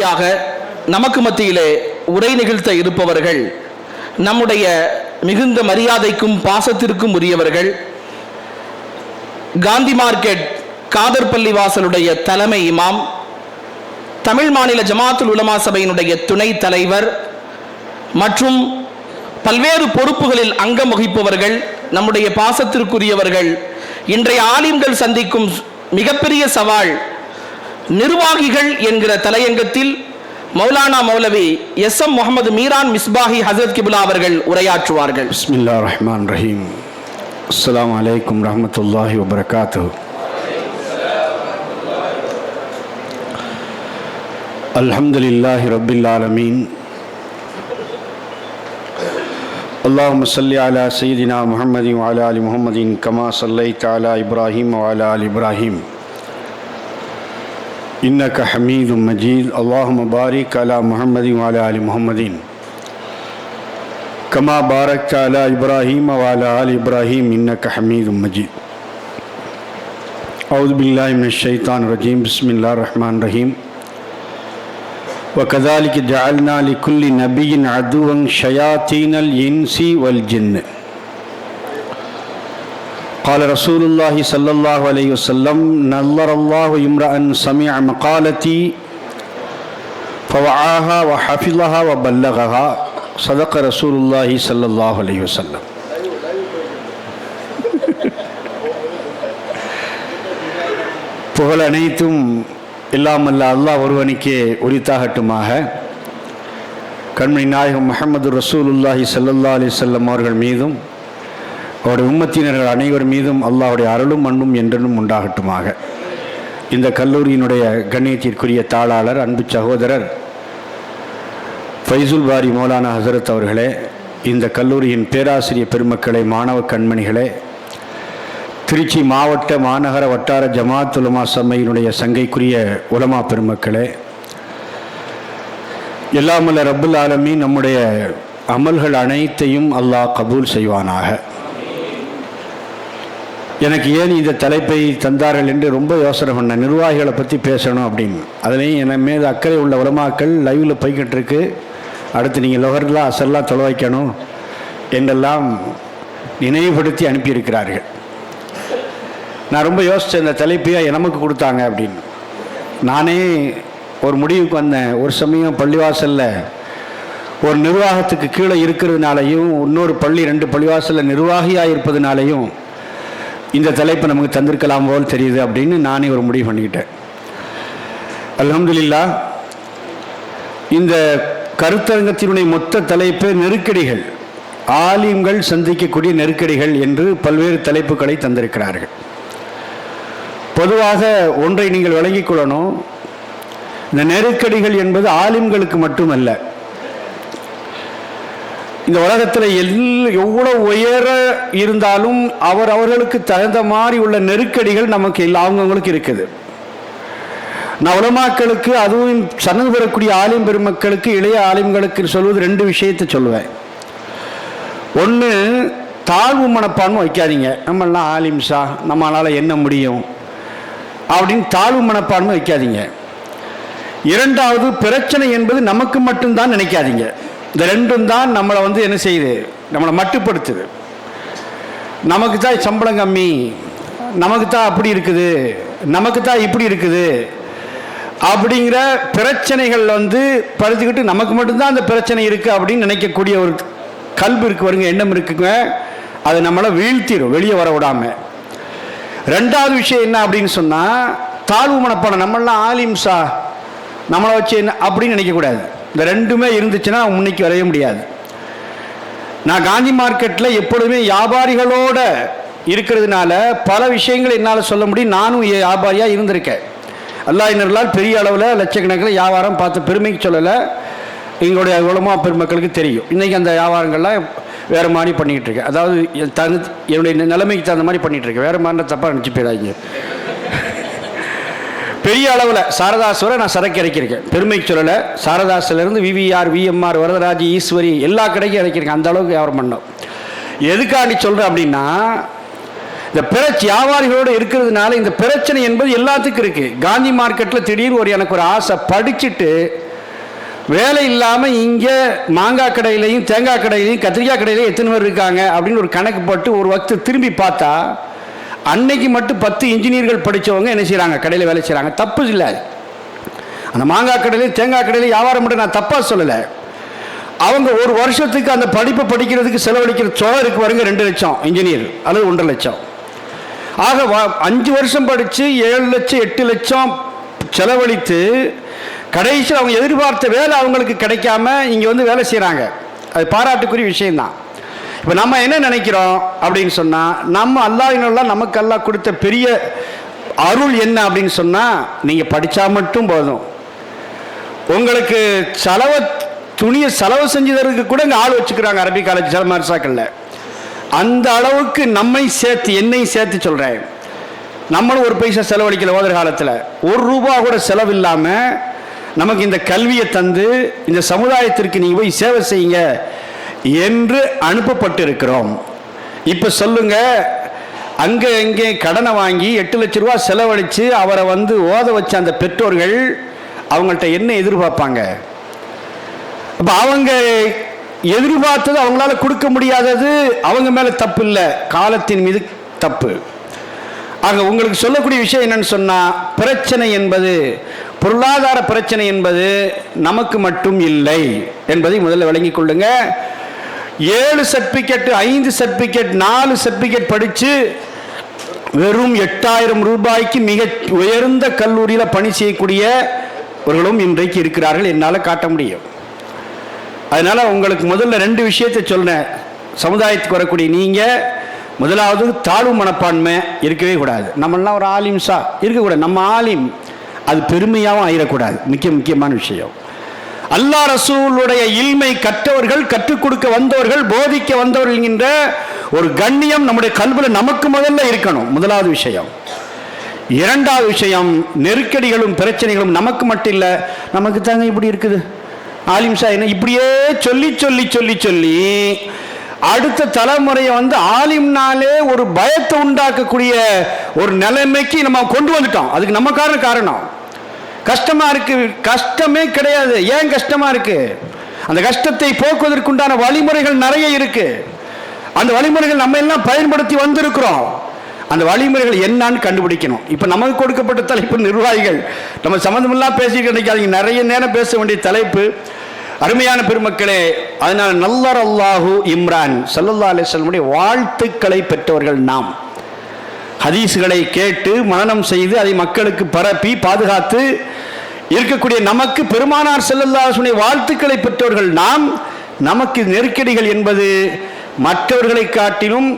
வழியாக நமக்கு மத்தியிலே உரை நிகழ்த்த இருப்பவர்கள் நம்முடைய மிகுந்த மரியாதைக்கும் பாசத்திற்கும் உரியவர்கள் காந்தி மார்க்கெட் காதர்பள்ளி வாசலுடைய தலைமை இமாம் தமிழ் மாநில ஜமாத்துல் உலமா சபையினுடைய துணைத் தலைவர் மற்றும் பல்வேறு பொறுப்புகளில் அங்கம் வகிப்பவர்கள் நம்முடைய பாசத்திற்குரியவர்கள் இன்றைய ஆலிம்கள் சந்திக்கும் மிகப்பெரிய சவால் நிர்வாகிகள் என்கிற தலையங்கத்தில் மௌலானா மௌலவி எஸ் எம் முகமது மீரான் மிஸ்பாஹி ஹசரத் கிபுலா அவர்கள் உரையாற்றுவார்கள் بسم الله الرحمن الرحيم السلام عليكم ورحمة الله وبركاته الحمد لله رب العالمين اللهم صل على سيدنا محمد وعلى آل محمد كما صليت على إبراهيم وعلى آل إبراهيم إنك حميد مجيد. اللهم بارك على محمد وعلى آل محمد. كما باركت على إبراهيم وعلى آل إبراهيم إنك حميد مجيد. أعوذ بالله من الشيطان الرجيم. بسم الله الرحمن الرحيم. وكذلك جعلنا لكل نبي عدوا شياطين الإنس والجن. قال رسول الله صلى الله عليه وسلم نظر الله امرأ سمع مقالتي فوعاها وحفظها وبلغها صدق رسول الله صلى الله عليه وسلم புகழ் அனைத்தும் இல்லாமல்ல அல்லாஹ் ஒருவனுக்கே உரித்தாகட்டுமாக கண்மணி நாயகம் முஹம்மது ரசூலுல்லாஹி ஸல்லல்லாஹு அலைஹி வஸல்லம் அவர்கள் மீதும் அவருடைய உம்மத்தினர்கள் அனைவர் மீதும் அல்லாவுடைய அருளும் மண்ணும் என்றனும் உண்டாகட்டுமாக. இந்த கல்லூரியினுடைய கண்ணியத்திற்குரிய தாளாளர் அன்பு சகோதரர் ஃபைசுல் பாரி மௌலானா ஹசரத் அவர்களே இந்த கல்லூரியின் பேராசிரியர் பெருமக்களை மாணவ கண்மணிகளே திருச்சி மாவட்ட மாநகர வட்டார ஜமாத் உலமா சம்மையினுடைய சங்கைக்குரிய உலமா பெருமக்களே எல்லாமல்ல ரபுல் ஆலமி நம்முடைய அமல்கள் அனைத்தையும் அல்லாஹ் கபூல் செய்வானாக. எனக்கு ஏன் இந்த தலைப்பை தந்தார்கள் என்று ரொம்ப யோசனை பண்ணேன். நிர்வாகிகளை பற்றி பேசணும் அப்படின்னு. அதுலேயும் என் மீது அக்கறை உள்ள உலமாக்கள் லைவில் போய்கிட்டு இருக்கு. அடுத்து நீங்கள் லொகர்லாம் அசல்லாம் தொலை வைக்கணும் என்றெல்லாம் நினைவுபடுத்தி அனுப்பியிருக்கிறார்கள். நான் ரொம்ப யோசித்தேன் இந்த தலைப்பையாக நமக்கு கொடுத்தாங்க அப்படின்னு. நானே ஒரு முடிவுக்கு வந்தேன். ஒரு சமயம் பள்ளிவாசலில் ஒரு நிர்வாகத்துக்கு கீழே இருக்கிறதுனாலையும் இன்னொரு பள்ளி ரெண்டு பள்ளிவாசலில் நிர்வாகியாக இருப்பதுனாலையும் இந்த தலைப்பை நமக்கு தந்திருக்கலாம் போல் தெரியுது அப்படின்னு நானே ஒரு முடிவு பண்ணிக்கிட்டேன். அல்ஹம்துலில்லா இந்த கருத்தரங்கத்தினுடைய மொத்த தலைப்பு நெருக்கடிகள். ஆலிம்கள் சந்திக்கக்கூடிய நெருக்கடிகள் என்று பல்வேறு தலைப்புகளை தந்திருக்கிறார்கள். பொதுவாக ஒன்றை நீங்கள் விளங்கிக் கொள்ளணும். இந்த நெருக்கடிகள் என்பது ஆலிம்களுக்கு மட்டுமல்ல இந்த உலகத்தில் எல் எவ்வளோ உயர இருந்தாலும் அவர் அவர்களுக்கு தகுந்த மாதிரி உள்ள நெருக்கடிகள் நமக்கு எல்லா அவங்கவுங்களுக்கு இருக்குது. நான் உலமாக்களுக்கு அதுவும் சன்னது பெறக்கூடிய ஆலிம் பெருமக்களுக்கு இளைய ஆலிம்களுக்கு சொல்வது ரெண்டு விஷயத்தை சொல்லுவேன். ஒன்று தாழ்வு மனப்பான்மை வைக்காதீங்க. நம்மளாம் ஆலிம்ஸா நம்மளால் என்ன முடியும்? அப்படின்னு தாழ்வு மனப்பான்மை வைக்காதீங்க. இரண்டாவது பிரச்சனை என்பது நமக்கு மட்டும்தான் நினைக்காதீங்க. இந்த ரெண்டும் தான் நம்மளை வந்து என்ன செய்யுது? நம்மளை மட்டுப்படுத்துது. நமக்கு தான் சம்பளம் கம்மி. நமக்கு தான் அப்படி இருக்குது. நமக்கு தான் இப்படி இருக்குது. அப்படிங்கிற பிரச்சனைகள் வந்து படுத்துக்கிட்டு நமக்கு மட்டும்தான் அந்த பிரச்சனை இருக்குது அப்படின்னு நினைக்கக்கூடிய ஒரு கல்வி இருக்கு வருங்க எண்ணம் இருக்குங்க. அது நம்மளை வீழ்த்திடும் வெளியே வர விடாமல் ரெண்டாவது விஷயம் என்ன அப்படின்னு சொன்னால் தாழ்வு மனப்பாடம் நம்மளாம் ஆலிம்சா. நம்மளை வச்சு என்ன அப்படின்னு நினைக்கக்கூடாது. இந்த ரெண்டுமே இருந்துச்சுன்னா முன்னைக்கு வரைய முடியாது. நான் காந்தி மார்க்கெட்டில் எப்பொழுதுமே வியாபாரிகளோட இருக்கிறதுனால பல விஷயங்கள் என்னால் சொல்ல முடியும். நானும் வியாபாரியாக இருந்திருக்கேன். அல்லா இன்னர்களால் பெரிய அளவில் லட்சக்கணக்கில் வியாபாரம் பார்த்து பெருமைக்கு சொல்லலை. எங்களுடைய உலமா பெருமக்களுக்கு தெரியும். இன்றைக்கி அந்த வியாபாரங்கள்லாம் வேறு மாதிரி பண்ணிக்கிட்டு இருக்கேன். அதாவது என் தகு என்னுடைய நிலைமைக்கு தகுந்த மாதிரி பண்ணிகிட்டு இருக்கேன். வேறு மாதிரி தப்பாக நினச்சி போயிடாதீங்க. பெரிய அளவில் சாரதாசுவரை நான் சரக்கு இறக்கியிருக்கேன். பெருமை சொல்லலை சாரதாசிலேருந்து விவிஆர் விஎம்ஆர் வரதராஜ் ஈஸ்வரி எல்லா கடைக்கும் இறக்கியிருக்கேன். அந்த அளவுக்கு வியாபாரம் பண்ணோம். எதுக்காண்டி சொல்கிறேன் அப்படின்னா இந்த பிரச்சி வியாபாரிகளோடு இருக்கிறதுனால இந்த பிரச்சனை என்பது எல்லாத்துக்கும் இருக்குது காந்தி மார்க்கெட்டில் திடீர்னு ஒரு எனக்கு ஒரு ஆசை படிச்சுட்டு வேலை இல்லாமல் இங்கே மாங்காய் கடையிலையும் தேங்காய் கடையிலையும் கத்திரிக்காய் கடையிலையும் எத்தனை பேர் இருக்காங்க அப்படின்னு ஒரு கணக்கு போட்டு ஒரு வக்து திரும்பி பார்த்தா அன்னைக்கு மட்டும் பத்து இன்ஜினியர்கள் படித்தவங்க என்ன செய்கிறாங்க கடையில் வேலை செய்கிறாங்க தப்பு இல்லை அந்த மாங்காய் கடையிலையும் தேங்காய் கடையிலையும் வியாபாரம் மட்டும் நான் தப்பாக சொல்லலை. அவங்க ஒரு வருஷத்துக்கு அந்த படிப்பை படிக்கிறதுக்கு செலவழிக்கிற தொகை இருக்கு பாருங்க ரெண்டு லட்சம் இன்ஜினியர் அல்லது ஒன்றரை லட்சம். ஆக அஞ்சு வருஷம் படித்து ஏழு லட்சம் எட்டு லட்சம் செலவழித்து கடைசியில் அவங்க எதிர்பார்த்த வேலை அவங்களுக்கு கிடைக்காம இங்கே வந்து வேலை செய்கிறாங்க அது பாராட்டுக்குரிய விஷயம்தான். இப்போ நம்ம என்ன நினைக்கிறோம் அப்படின்னு சொன்னால் நம்ம அல்லாஹினெல்லாம் நமக்கு அல்லாஹ் கொடுத்த பெரிய அருள் என்ன அப்படின்னு சொன்னால் நீங்கள் படித்தா மட்டும் போதும். உங்களுக்கு செலவை துணியை செலவு செஞ்சு தரதுக்கு கூட இங்கே ஆள் வச்சுக்கிறாங்க அரபி காலேஜ் சில மர்சாக்களில் அந்த அளவுக்கு நம்மை சேர்த்து என்னையும் சேர்த்து சொல்கிறேன் நம்மளும் ஒரு பைசா செலவழிக்கல ஓதர் காலத்தில். ஒரு ரூபா கூட செலவில்லாமல் நமக்கு இந்த கல்வியை தந்து இந்த சமுதாயத்திற்கு நீங்கள் போய் சேவை செய்யுங்க. என்று அனுப்பப்பட்டிருக்கிறோம். இப்போ சொல்லுங்க அங்கே இங்கே கடனை வாங்கி எட்டு லட்ச ரூபா செலவழித்து அவரை வந்து ஓத வச்ச அந்த பெற்றோர்கள் அவங்கள்ட்ட என்ன எதிர்பார்ப்பாங்க? அப்போ அவங்க எதிர்பார்த்தது அவங்களால கொடுக்க முடியாதது அவங்க மேலே தப்பு இல்லை காலத்தின் மீது தப்பு. ஆக உங்களுக்கு சொல்லக்கூடிய விஷயம் என்னன்னு சொன்னால் பிரச்சனை என்பது பொருளாதார பிரச்சனை என்பது நமக்கு மட்டும் இல்லை என்பதை முதல்ல விளங்கிக் கொள்ளுங்கள் ஏழு சர்டிபிகேட் ஐந்து சர்டிபிகேட் நாலு சர்டிபிகேட் படித்து வெறும் எட்டாயிரம் ரூபாய்க்கு மிக உயர்ந்த கல்லூரியில் பணி செய்யக்கூடியவர்களும் இன்றைக்கு இருக்கிறார்கள். என்னால் காட்ட முடியும். அதனால் உங்களுக்கு முதல்ல ரெண்டு விஷயத்தை சொல்கிறேன் சமுதாயத்துக்கு வரக்கூடிய நீங்கள் முதலாவது தாழ்வு மனப்பான்மை இருக்கவே கூடாது. நம்மளாம் ஒரு ஆலிம்ஸா இருக்கக்கூடாது. நம்ம ஆலிம் அது பெருமையாகவும் ஆயிடக்கூடாது முக்கிய முக்கியமான விஷயம். அல்லாஹ் ரசூலுடைய இல்மை கற்றவர்கள் கற்றுக் கொடுக்க வந்தவர்கள் போதிக்க வந்தவர்கள் என்கின்ற ஒரு கண்ணியம் நம்முடைய கல்வியில் நமக்கு முதல்ல இருக்கணும். முதலாவது விஷயம். இரண்டாவது விஷயம் நெருக்கடிகளும் பிரச்சனைகளும் நமக்கு மட்டும் இல்லை நமக்கு தாங்க இப்படி இருக்குது. ஆலிம்ஷா என்ன இப்படியே சொல்லி சொல்லி சொல்லி சொல்லி அடுத்த தலைமுறையை வந்து ஆலிம்னாலே ஒரு பயத்தை உண்டாக்கக்கூடிய ஒரு நிலைமைக்கு நம்ம கொண்டு வந்துட்டோம். அதுக்கு நம்ம காரணம் காரணம். கஷ்டமா இருக்கு கஷ்டமே கிடையாது. ஏன் கஷ்டமா இருக்கு? அந்த கஷ்டத்தை போக்குவதற்குண்டான வழிமுறைகள் நிறைய இருக்கு. அந்த வழிமுறைகள் நம்ம எல்லாம் பயன்படுத்தி வந்திருக்கிறோம். அந்த வழிமுறைகள் என்னன்னு கண்டுபிடிக்கணும். இப்போ நமக்கு கொடுக்கப்பட்ட தலைப்பு நிர்வாகிகள். நம்ம சம்மந்தமெல்லாம் பேசிட்டு நினைக்காதீங்க நிறைய நேரம் பேச வேண்டிய தலைப்பு. அருமையான பெருமக்களே அதனால் நல்லர் அல்லாஹு இம்ரான் சல்லல்லா அலிஸ்லமுடைய வாழ்த்துக்களை பெற்றவர்கள் நாம். ஹதீஸ்களை கேட்டு மனனம் செய்து அதை மக்களுக்கு பரப்பி பாதுகாத்து இருக்கக்கூடிய நமக்கு பெருமானார் செல்லல்லாசுனை வாழ்த்துக்களை பெற்றவர்கள் நாம் நமக்கு நெருக்கடிகள் என்பது மற்றவர்களை காட்டிலும்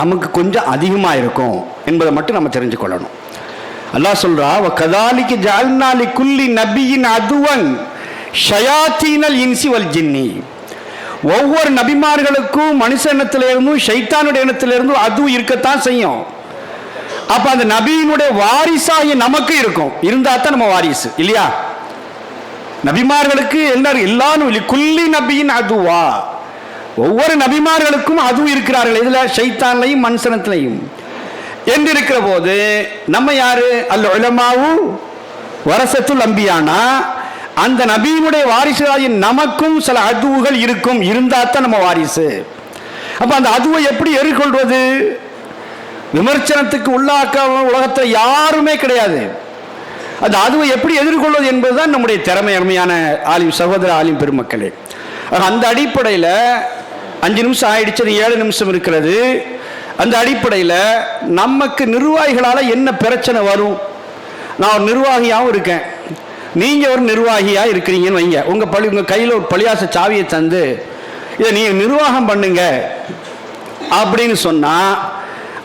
நமக்கு கொஞ்சம் அதிகமாக இருக்கும் என்பதை மட்டும் நம்ம தெரிஞ்சு கொள்ளணும். அல்லாஹ் சொல்றா கதாலிக்கு ஜால்நாளி குல்லி நபியின் அதுவன் ஷயாத்தீனல் இன்சி வல் ஜின்னி. ஒவ்வொரு நபிமார்களுக்கும் மனுஷ இனத்திலிருந்தும் ஷைத்தானுடைய இனத்திலிருந்தும் அதுவும் இருக்கத்தான் செய்யும். அப்ப அந்த நபியினுடைய வாரிசாகி நமக்கு இருக்கும். இருந்தா தான் நம்ம வாரிசு இல்லையா? நபிமார்களுக்கு எல்லாரும் எல்லாரும் இல்லை குல்லி நபியின் அதுவா. ஒவ்வொரு நபிமார்களுக்கும் அதுவும் இருக்கிறார்கள். இதுல ஷைத்தான்லையும் மனுஷனத்திலையும். என்று இருக்கிற போது நம்ம யாரு? அல்ல உலமாவு வரசத்துல் அம்பியானா. அந்த நபியினுடைய வாரிசுகளாகி நமக்கும் சில அதுவுகள் இருக்கும். இருந்தா தான் நம்ம வாரிசு. அப்ப அந்த அதுவை எப்படி எதிர்கொள்வது விமர்சனத்துக்கு உள்ளாக்க உலகத்தில் யாருமே கிடையாது. அது அதுவை எப்படி எதிர்கொள்வது என்பதுதான் நம்முடைய திறமை அருமையான ஆலிம் சகோதர ஆலிம் பெருமக்களே. அந்த அடிப்படையில் அஞ்சு நிமிஷம் ஆயிடுச்சு அது ஏழு நிமிஷம் இருக்கிறது. அந்த அடிப்படையில் நமக்கு நிர்வாகிகளால் என்ன பிரச்சனை வரும்? நான் ஒரு நிர்வாகியாகவும் இருக்கேன். நீங்கள் ஒரு நிர்வாகியாக இருக்கிறீங்கன்னு வைங்க. உங்கள் பள்ளி உங்கள் கையில் ஒரு பழியாச சாவியை தந்து இதை நீங்கள் நிர்வாகம் பண்ணுங்க அப்படின்னு சொன்னால்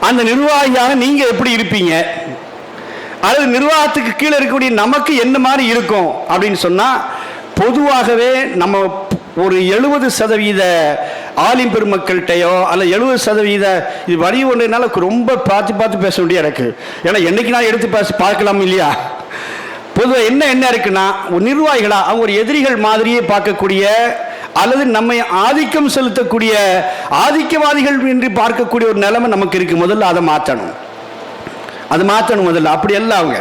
அந்த நிர்வாகியாக நீங்கள் எப்படி இருப்பீங்க? அல்லது நிர்வாகத்துக்கு கீழே இருக்கக்கூடிய நமக்கு என்ன மாதிரி இருக்கும்? அப்படின்னு சொன்னால் பொதுவாகவே நம்ம ஒரு எழுபது சதவீத ஆலிம் பெருமக்கள்கிட்டயோ அல்ல எழுபது சதவீத இது வரி ஒன்றுனால ரொம்ப பார்த்து பார்த்து பேச வேண்டிய இருக்கு. ஏன்னா என்னைக்கு நான் எடுத்து பேச பார்க்கலாம் இல்லையா? பொதுவாக என்ன என்ன இருக்குன்னா ஒரு நிர்வாகிகளா அவங்க ஒரு எதிரிகள் மாதிரியே பார்க்கக்கூடிய அல்லது நம்மை ஆதிக்கம் செலுத்தக்கூடிய ஆதிக்கவாதிகள் என்று பார்க்கக்கூடிய ஒரு நிலைமை நமக்கு இருக்கு. முதல்ல அதை மாற்றணும். அது மாற்றணும் முதல்ல. அப்படி அல்ல அவங்க.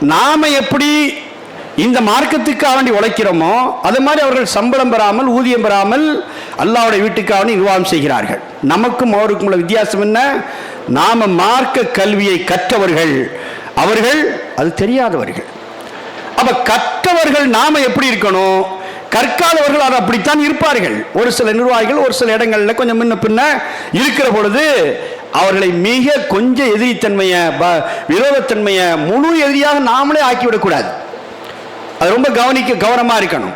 நாம எப்படி இந்த மார்க்கத்துக்காக வேண்டி உழைக்கிறோமோ அது மாதிரி அவர்கள் சம்பளம் பெறாமல் ஊதியம் பெறாமல் அல்லாவுடைய வீட்டுக்காக வேண்டி நிர்வாகம் செய்கிறார்கள். நமக்கும் அவருக்கும் உள்ள வித்தியாசம் என்ன? நாம மார்க்க கல்வியை கற்றவர்கள். அவர்கள் அது தெரியாதவர்கள். அப்ப கற்றவர்கள் நாம எப்படி இருக்கணும்? கற்காதவர்கள் அது அப்படித்தான் இருப்பார்கள். ஒரு சில நிர்வாகிகள் ஒரு சில இடங்களில் கொஞ்சம் முன்ன பின்ன இருக்கிற பொழுது அவர்களை மிக கொஞ்சம் எதிரித்தன்மையை ப- விரோதத்தன்மையை முழு எதிரியாக நாமளே ஆக்கிவிடக்கூடாது. அது ரொம்ப கவனிக்க கவனமாக இருக்கணும்.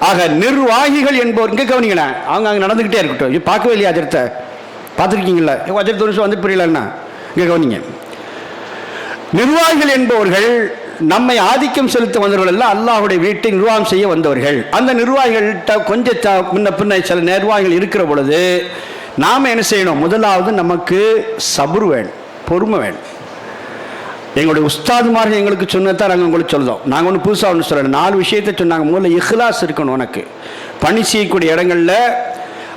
ஆக நிர்வாகிகள் என்பவர் இங்கே கவனிங்களேன் அவங்க அங்கே நடந்துக்கிட்டே இருக்கட்டும். இது பார்க்கவே இல்லையா அஜரத்தை? பார்த்துருக்கீங்களா? அஜரத் ஒரு நிமிஷம் வந்து புரியலன்னா இங்கே கவனிங்க. நிர்வாகிகள் என்பவர்கள் நம்மை ஆதிக்கம் செலுத்த வந்தவர்கள் எல்லாம் அல்லாஹுடைய வீட்டை நிர்வாகம் செய்ய வந்தவர்கள். அந்த நிர்வாகிகள்கிட்ட கொஞ்சம் முன்ன பின்ன சில நிர்வாகிகள் இருக்கிற பொழுது நாம் என்ன செய்யணும்? முதலாவது நமக்கு சபுர் வேணும் பொறுமை வேணும். எங்களுடைய உஸ்தாதுமார்கள் எங்களுக்கு சொன்னதான் நாங்கள் உங்களுக்கு சொல்லுதோம் நாங்கள் ஒன்று புதுசாக ஒன்று சொல்லணும் நாலு விஷயத்தை சொன்னாங்க. முதல்ல இஹ்லாஸ் இருக்கணும் உனக்கு பணி செய்யக்கூடிய இடங்களில்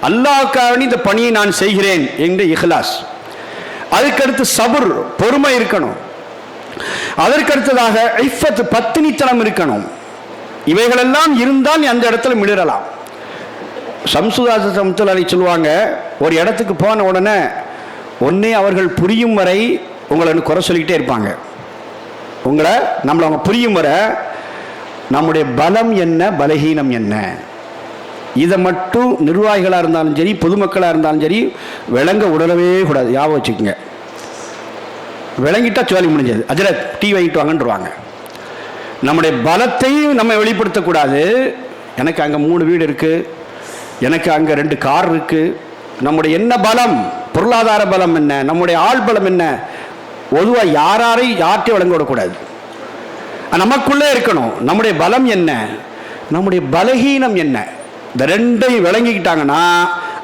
அல்லாஹ்க்காக இந்த பணியை நான் செய்கிறேன் என்று இஹ்லாஸ். அதுக்கடுத்து சபுர் பொறுமை இருக்கணும். அதற்கடுத்ததாக ஐஃபத் பத்தினித்தனம் இருக்கணும். இவைகளெல்லாம் இருந்தால் அந்த இடத்துல மிளிரலாம். சம்சுதாச அதை சொல்லுவாங்க ஒரு இடத்துக்கு போன உடனே ஒன்றே அவர்கள் புரியும் வரை உங்களை குறை சொல்லிக்கிட்டே இருப்பாங்க. உங்களை நம்மளை அவங்க புரியும் வரை நம்முடைய பலம் என்ன பலகீனம் என்ன? இதை மட்டும் நிர்வாகிகளாக இருந்தாலும் சரி பொதுமக்களாக இருந்தாலும் சரி விளங்க உடலவே கூடாது. ஞாபகம் வச்சுக்கோங்க. விளங்கிட்டா சோழி முடிஞ்சது. அஜரத் டீ வாங்கிட்டு வாங்கன்றுவாங்க. நம்முடைய பலத்தையும் நம்ம வெளிப்படுத்தக்கூடாது. எனக்கு அங்கே மூணு வீடு இருக்குது எனக்கு அங்கே ரெண்டு கார் இருக்குது நம்முடைய என்ன பலம்? பொருளாதார பலம் என்ன? நம்முடைய ஆள் பலம் என்ன? பொதுவாக யாராரையும் யார்ட்டையும் விளங்க விடக்கூடாது. நமக்குள்ளே இருக்கணும். நம்முடைய பலம் என்ன? நம்முடைய பலகீனம் என்ன? இந்த ரெண்டையும் விளங்கிக்கிட்டாங்கன்னா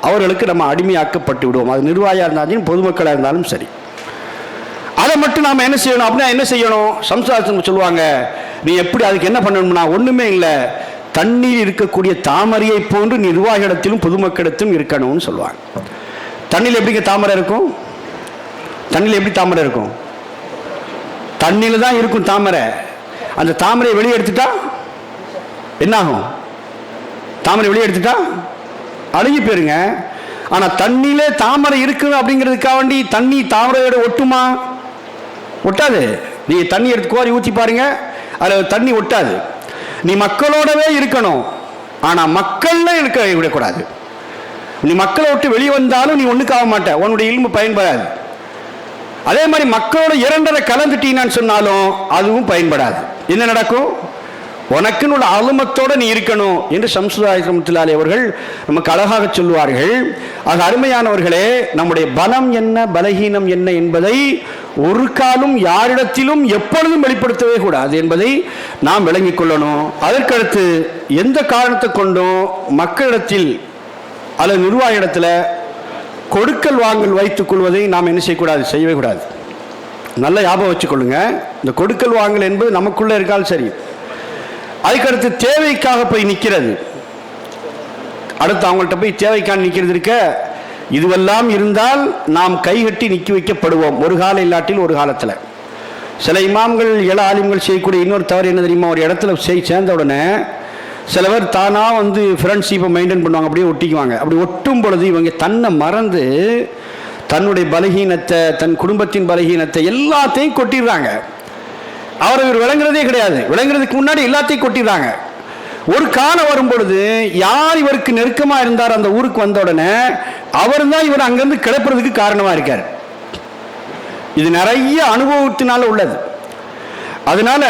அவர்களுக்கு நம்ம அடிமையாக்கப்பட்டு விடுவோம். அது நிர்வாகியாக இருந்தாலும் பொதுமக்களாக இருந்தாலும் சரி. அதை மட்டும் நாம் என்ன செய்யணும்? அப்படின்னா என்ன செய்யணும்? சம்சாரத்தில் சொல்லுவாங்க நீ எப்படி அதுக்கு என்ன பண்ணணும்னா ஒன்றுமே இல்லை. தண்ணீர் இருக்கக்கூடிய தாமரையை போன்று நிர்வாகிடத்திலும் பொதுமக்களிடத்திலும் இருக்கணும்னு சொல்லுவாங்க. தண்ணியில் எப்படிங்க தாமரை இருக்கும்? தண்ணியில் எப்படி தாமரை இருக்கும்? தண்ணியில் தான் இருக்கும் தாமரை. அந்த தாமரையை வெளியே எடுத்துட்டா என்னாகும்? தாமரை வெளியே எடுத்துட்டா அழுகி போயிருங்க. ஆனால் தண்ணியிலே தாமரை இருக்கு அப்படிங்கிறதுக்காக வேண்டி தண்ணி தாமரையோட ஒட்டுமா? ஒட்டாது. நீ தண்ணி எடுத்து கோரி ஊற்றி பாருங்க. அதில் தண்ணி ஒட்டாது. நீ மக்களோடவே இருக்கணும். ஆனால் மக்கள்ல இருக்க விடக்கூடாது. நீ மக்களை விட்டு வெளியே வந்தாலும் நீ ஒன்றுக்கு ஆக மாட்ட. உன்னுடைய இல்மு பயன்படாது. அதே மாதிரி மக்களோட இரண்டரை கலந்துட்டீங்கன்னு சொன்னாலும் அதுவும் பயன்படாது. என்ன நடக்கும்? உனக்குன்னு உள்ள அலுமத்தோடு நீ இருக்கணும் என்று சம்சுதாயத்திலாலே அவர்கள் நமக்கு அழகாக சொல்லுவார்கள். ஆக அருமையானவர்களே நம்முடைய பலம் என்ன பலகீனம் என்ன என்பதை ஒரு காலும் யாரிடத்திலும் எப்பொழுதும் வெளிப்படுத்தவே கூடாது என்பதை நாம் விளங்கிக் கொள்ளணும். அதற்கடுத்து எந்த காரணத்தை கொண்டும் மக்களிடத்தில் அல்லது நிர்வாக இடத்துல கொடுக்கல் வாங்கல் வைத்துக் கொள்வதை நாம் என்ன செய்யக்கூடாது? செய்யவே கூடாது. நல்ல ஞாபகம் வச்சுக்கொள்ளுங்க. இந்த கொடுக்கல் வாங்கல் என்பது நமக்குள்ளே இருக்காலும் சரி அதுக்கடுத்து தேவைக்காக போய் நிற்கிறது. அடுத்து அவங்கள்ட்ட போய் தேவைக்காக நிற்கிறது இருக்க இதுவெல்லாம் இருந்தால் நாம் கைகட்டி நிற்க வைக்கப்படுவோம். ஒரு கால இல்லாட்டில் ஒரு காலத்தில். சில இமாம்கள் இள ஆலிம்கள் செய்யக்கூடிய இன்னொரு தவறு என்ன தெரியுமா? ஒரு இடத்துல செய் சேர்ந்த உடனே சிலவர் தானாக வந்து ஃப்ரெண்ட்ஷிப்பை மெயின்டைன் பண்ணுவாங்க அப்படியே ஒட்டிக்குவாங்க. அப்படி ஒட்டும் பொழுது இவங்க தன்னை மறந்து தன்னுடைய பலகீனத்தை தன் குடும்பத்தின் பலகீனத்தை எல்லாத்தையும் கொட்டிடுறாங்க. அவர் இவர் விளங்குறதே கிடையாது. விளங்குறதுக்கு முன்னாடி எல்லாத்தையும் கொட்டிடுறாங்க. ஒரு காலம் வரும் பொழுது யார் இவருக்கு நெருக்கமா இருந்தார் அந்த ஊருக்கு வந்த உடனே அவர் தான் இவர் அங்கிருந்து கிளப்புறதுக்கு காரணமா இருக்கார். இது நிறைய அனுபவத்தினால உள்ளது. அதனால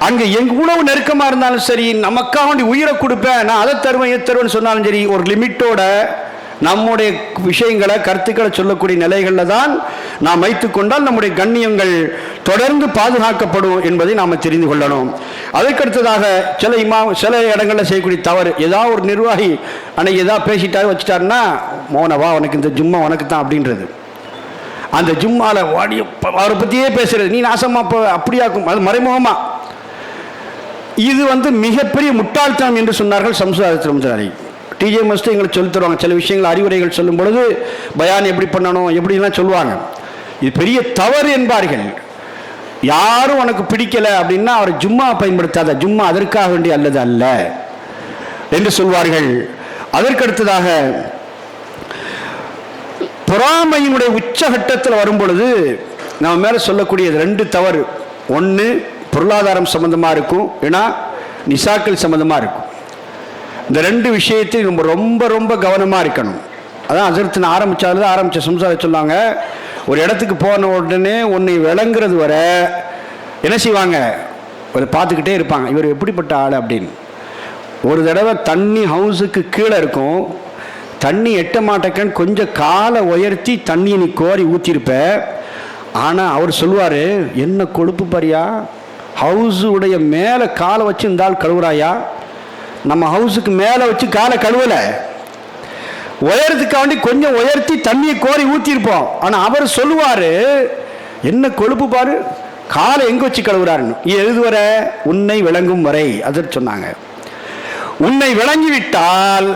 அங்கே எங்க உணவு நெருக்கமா இருந்தாலும் சரி நமக்காக வேண்டி உயிரை கொடுப்பேன் நான் அதை தருவேன் இதை தருவேன்னு சொன்னாலும் சரி ஒரு லிமிட்டோட நம்முடைய விஷயங்களை கருத்துக்களை சொல்லக்கூடிய நிலைகளில் தான் நாம் வைத்துக்கொண்டால் நம்முடைய கண்ணியங்கள் தொடர்ந்து பாதுகாக்கப்படும் என்பதை நாம் தெரிந்து கொள்ளணும். அதற்கடுத்ததாக சில இமா சில இடங்களில் செய்யக்கூடிய தவறு ஏதாவது ஒரு நிர்வாகி அன்னைக்கு ஏதாவது பேசிட்டாரு வச்சுட்டாருன்னா மோனவா உனக்கு இந்த ஜும்மா உனக்கு தான் அப்படின்றது. அந்த ஜும்மாவில் வாடி அவரை பற்றியே பேசுறது நீ நாசமாக இப்போ அப்படியாக்கும் அது மறைமுகமாக இது வந்து மிகப்பெரிய முட்டாள்தனம் என்று சொன்னார்கள் சம்சாரத்திரமச்சாரி டிஜே மஸ்ட் எங்களுக்கு சொல்லி தருவாங்க. சில விஷயங்கள் அறிவுரைகள் சொல்லும் பொழுது பயான் எப்படி பண்ணணும்? எப்படிலாம் சொல்லுவாங்க. இது பெரிய தவறு என்பார்கள். யாரும் உனக்கு பிடிக்கல அப்படின்னா அவர் ஜும்மா பயன்படுத்தாத ஜும்மா அதற்காக வேண்டி அல்லது அல்ல என்று சொல்வார்கள். அதற்கடுத்ததாக பொறாமையினுடைய உச்சகட்டத்தில் வரும் பொழுது நம்ம மேலே சொல்லக்கூடியது ரெண்டு தவறு. ஒன்று பொருளாதாரம் சம்மந்தமாக இருக்கும். ஏன்னா நிசாக்கள் சம்மந்தமாக இருக்கும். இந்த ரெண்டு விஷயத்தையும் நம்ம ரொம்ப ரொம்ப கவனமாக இருக்கணும். அதான் அசரத்தின் ஆரம்பித்தாலும் ஆரம்பித்த சம்சாரம் சொன்னாங்க ஒரு இடத்துக்கு போன உடனே உன்னை விளங்குறது வரை என்ன செய்வாங்க? ஒரு பார்த்துக்கிட்டே இருப்பாங்க. இவர் எப்படிப்பட்ட ஆள் அப்படின்னு. ஒரு தடவை தண்ணி ஹவுஸுக்கு கீழே இருக்கும். தண்ணி எட்ட மாட்டேக்கன்னு கொஞ்சம் காலை உயர்த்தி தண்ணியை நீ கோரி ஊற்றிருப்ப ஆனால் அவர் சொல்லுவார் என்ன கொழுப்பு பாரியா? ஹவுஸு உடைய மேலே காலை வச்சு இந்த ஆள் கழுவுறாயா? நம்ம ஹவுஸுக்கு மேலே வச்சு காலை கழுவலை. உயரத்துக்காண்டி கொஞ்சம் உயர்த்தி தண்ணியை கோரி ஊற்றிருப்போம் ஆனால் அவர் சொல்லுவார் என்ன கொழுப்பு பாரு காலை எங்கே வச்சு கழுவுறாருன்னு? இது எழுது வர உன்னை விளங்கும் வரை அதற்கு சொன்னாங்க. உன்னை விளங்கிவிட்டால்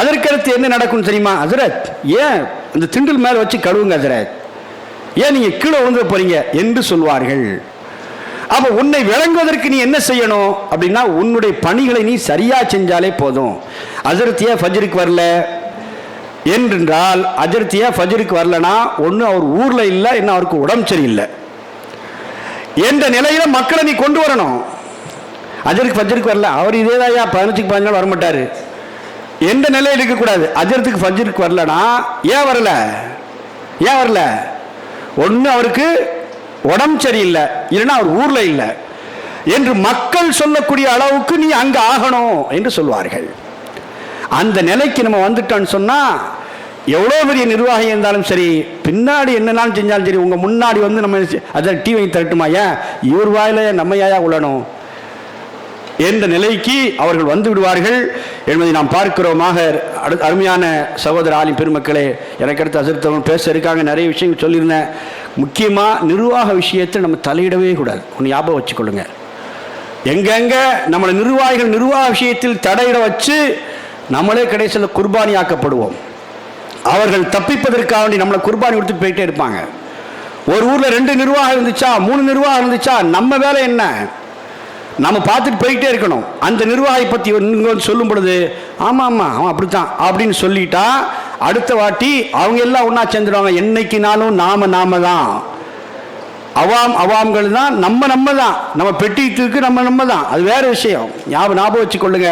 அதற்கடுத்து என்ன நடக்கும் தெரியுமா அதிரத் ஏன் இந்த திண்டில் மேலே வச்சு கழுவுங்க அதிரத் ஏன் நீங்கள் கீழே விழுந்து போறீங்க? என்று சொல்வார்கள். அப்போ உன்னை விளங்குவதற்கு நீ என்ன செய்யணும்? அப்படின்னா உன்னுடைய பணிகளை நீ சரியாக செஞ்சாலே போதும். ஹசரத் ஏன் ஃபஜ்ருக்கு வரல? என்றென்றால் அஜர்த் ஏன் ஃபஜ்ருக்கு வரலனா ஒன்று அவர் ஊரில் இல்லை என்ன அவருக்கு உடம்பு சரியில்லை. என்ற நிலையில் மக்களை நீ கொண்டு வரணும்? அஜருக்கு ஃபஜருக்கு வரல. அவர் இதே தான் பதினஞ்சுக்கு பதினஞ்சு நாள் வரமாட்டார். எந்த நிலையில் இருக்கக்கூடாது? அஜரத்துக்கு ஃபஜருக்கு வரலனா ஏன் வரல? ஏன் வரல? ஒன்று அவருக்கு உடம்பு சரியில்லை இல்லைன்னா அவர் ஊரில் இல்லை. என்று மக்கள் சொல்லக்கூடிய அளவுக்கு நீ அங்கே ஆகணும் என்று சொல்வார்கள். அந்த நிலைக்கு நம்ம வந்துட்டோம்னு சொன்னால் எவ்வளோ பெரிய நிர்வாகி இருந்தாலும் சரி பின்னாடி என்னென்னாலும் செஞ்சாலும் சரி உங்கள் முன்னாடி வந்து நம்ம அதை டீ வாங்கி தரட்டுமா? ஏன்? இவர் வாயில நம்ம ஏயா உள்ளணும்? என்ற நிலைக்கு அவர்கள் வந்து விடுவார்கள். என்பதை நாம் பார்க்கிறோமாக. அடு அருமையான சகோதர ஆலிம் பெருமக்களே எனக்கு அடுத்து அசிர்த்தவன் பேச இருக்காங்க நிறைய விஷயங்கள் சொல்லியிருந்தேன். முக்கியமாக நிர்வாக விஷயத்தை நம்ம தலையிடவே கூடாது. ஒன்று ஞாபகம் வச்சுக்கொள்ளுங்க. எங்கெங்கே நம்மளை நிர்வாகிகள் நிர்வாக விஷயத்தில் தடையிட வச்சு நம்மளே கடைசியில் குர்பானி ஆக்கப்படுவோம். அவர்கள் தப்பிப்பதற்காக வேண்டி நம்மளை குர்பானி கொடுத்துட்டு போயிட்டே இருப்பாங்க. ஒரு ஊரில் ரெண்டு நிர்வாகம் இருந்துச்சா மூணு நிர்வாகம் இருந்துச்சா நம்ம வேலை என்ன? நம்ம பார்த்துட்டு போயிட்டே இருக்கணும். அந்த நிர்வாகி பற்றி இவங்க வந்து சொல்லும் பொழுது ஆமாம் ஆமாம் அவன் அப்படித்தான் அப்படின்னு சொல்லிட்டா அடுத்த வாட்டி அவங்க எல்லாம் ஒன்றா சேர்ந்துருவாங்க. என்னைக்குனாலும் நாம நாம தான் அவாம் அவாம்கள் தான் நம்ம நம்ம தான். நம்ம பெட்டிக்கு நம்ம நம்ம தான். அது வேறு விஷயம். ஞாபகம் ஞாபகம் வச்சுக்கொள்ளுங்க.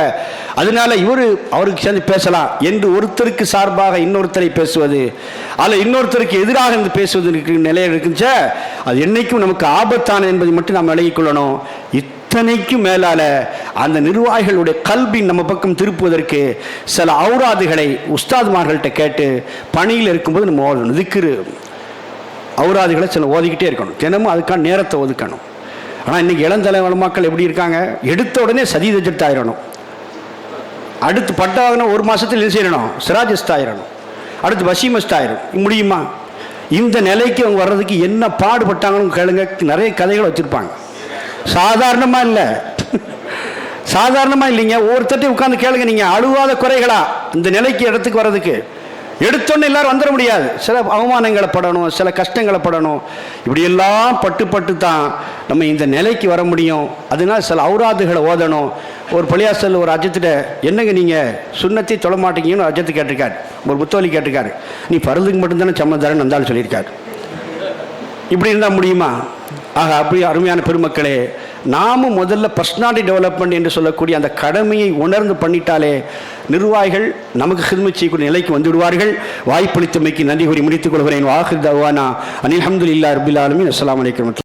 அதனால இவர் அவருக்கு சேர்ந்து பேசலாம். என்று ஒருத்தருக்கு சார்பாக இன்னொருத்தரை பேசுவது அல்ல இன்னொருத்தருக்கு எதிராக இருந்து பேசுவது இருக்கு நிலையில் இருக்குச்ச அது என்றைக்கும் நமக்கு ஆபத்தான என்பதை மட்டும் நாம் விலகிக் கொள்ளணும். இத்தனைக்கும் மேலால அந்த நிர்வாகிகளுடைய கல்வி நம்ம பக்கம் திருப்புவதற்கு சில அவுராதுகளை உஸ்தாதுமார்கள்ட்ட கேட்டு பணியில் இருக்கும்போது நம்ம ஓதணும். அவுராதிகளை சில ஓதிக்கிட்டே இருக்கணும். தினமும் அதுக்கான நேரத்தை ஒதுக்கணும். ஆனால் இன்றைக்கி இளந்தலைவன மக்கள் எப்படி இருக்காங்க? எடுத்த உடனே சதீதஜத் ஆயிடணும் அடுத்து பட்டாகனா ஒரு மாதத்தில் என்ன செய்யணும்? சிராஜஸ்ட் ஆயிடணும் அடுத்து வசீமஸ்ட் ஆயிரும். முடியுமா? இந்த நிலைக்கு அவங்க வர்றதுக்கு என்ன பாடுபட்டாங்கன்னு கேளுங்க. நிறைய கதைகள் வச்சுருப்பாங்க. சாதாரணமாக இல்லை. சாதாரணமாக இல்லைங்க. ஒருத்தட்டி உட்காந்து கேளுங்க நீங்கள் அழுவாத குறைகளா? இந்த நிலைக்கு இடத்துக்கு வர்றதுக்கு. எடுத்தோன்னு எல்லாரும் வந்துட முடியாது. சில அவமானங்களை படணும் சில கஷ்டங்களை படணும் இப்படியெல்லாம் பட்டு பட்டு தான் நம்ம இந்த நிலைக்கு வர முடியும். அதனால் சில அவுராதுகளை ஓதணும். ஒரு பள்ளியாசல் ஒரு அஜத்திட்ட என்னங்க நீங்கள் சுண்ணத்தை தொட மாட்டீங்கன்னு அஜத்து கேட்டிருக்காரு. ஒரு புத்தோலி கேட்டிருக்காரு. நீ பருதுக்கு மட்டும்தானே சம்மந்தாரன் வந்தாலும் சொல்லியிருக்காரு. இப்படி இருந்தால் முடியுமா? ஆக அப்படி அருமையான பெருமக்களே நாமும் முதல்ல பர்சனாலிட்டி டெவலப்மெண்ட் என்று சொல்லக்கூடிய அந்த கடமையை உணர்ந்து பண்ணிட்டாலே நிர்வாகிகள் நமக்கு ஹிதமை செய்யக்கூடிய நிலைக்கு வந்து விடுவார்கள் வாய்ப்பளித்தமைக்கு நன்றி கூறி முடித்துக் கொள்கிறேன். வாஹிர் தவானா. அனில் அஹமதுல்லா ரபில் ஆலமின். அஸ்லாம் வலைக்கம்